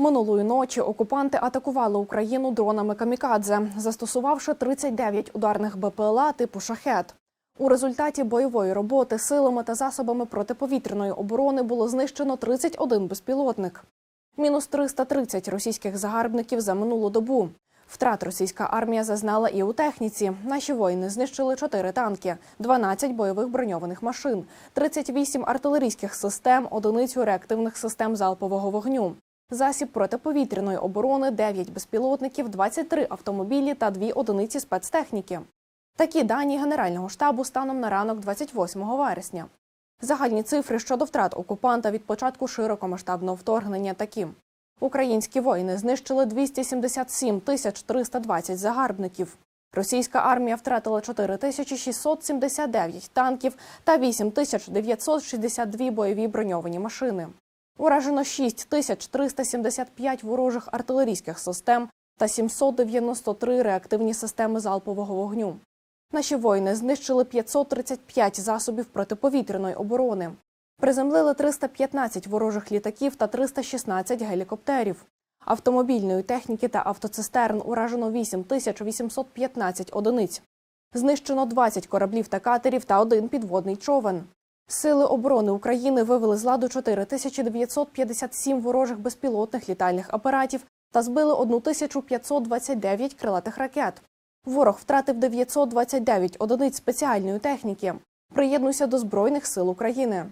Минулої ночі окупанти атакували Україну дронами камікадзе, застосувавши 39 ударних БПЛА типу шахет. У результаті бойової роботи силами та засобами протиповітряної оборони було знищено 31 безпілотник. Мінус 330 російських загарбників за минулу добу. Втрат російська армія зазнала і у техніці. Наші воїни знищили 4 танки, 12 бойових броньованих машин, 38 артилерійських систем, одиницю реактивних систем залпового вогню. Засіб протиповітряної оборони, 9 безпілотників, 23 автомобілі та 2 одиниці спецтехніки. Такі дані Генерального штабу станом на ранок 28 вересня. Загальні цифри щодо втрат окупанта від початку широкомасштабного вторгнення такі. Українські воїни знищили 277 тисяч 320 загарбників. Російська армія втратила 4679 танків та 8962 бойові броньовані машини. Уражено 6375 ворожих артилерійських систем та 793 реактивні системи залпового вогню. Наші воїни знищили 535 засобів протиповітряної оборони. Приземлили 315 ворожих літаків та 316 гелікоптерів. Автомобільної техніки та автоцистерн уражено 8815 одиниць. Знищено 20 кораблів та катерів та один підводний човен. Сили оборони України вивели з ладу 4957 ворожих безпілотних літальних апаратів та збили 1529 крилатих ракет. Ворог втратив 929 одиниць спеціальної техніки. Приєднуйся до Збройних сил України.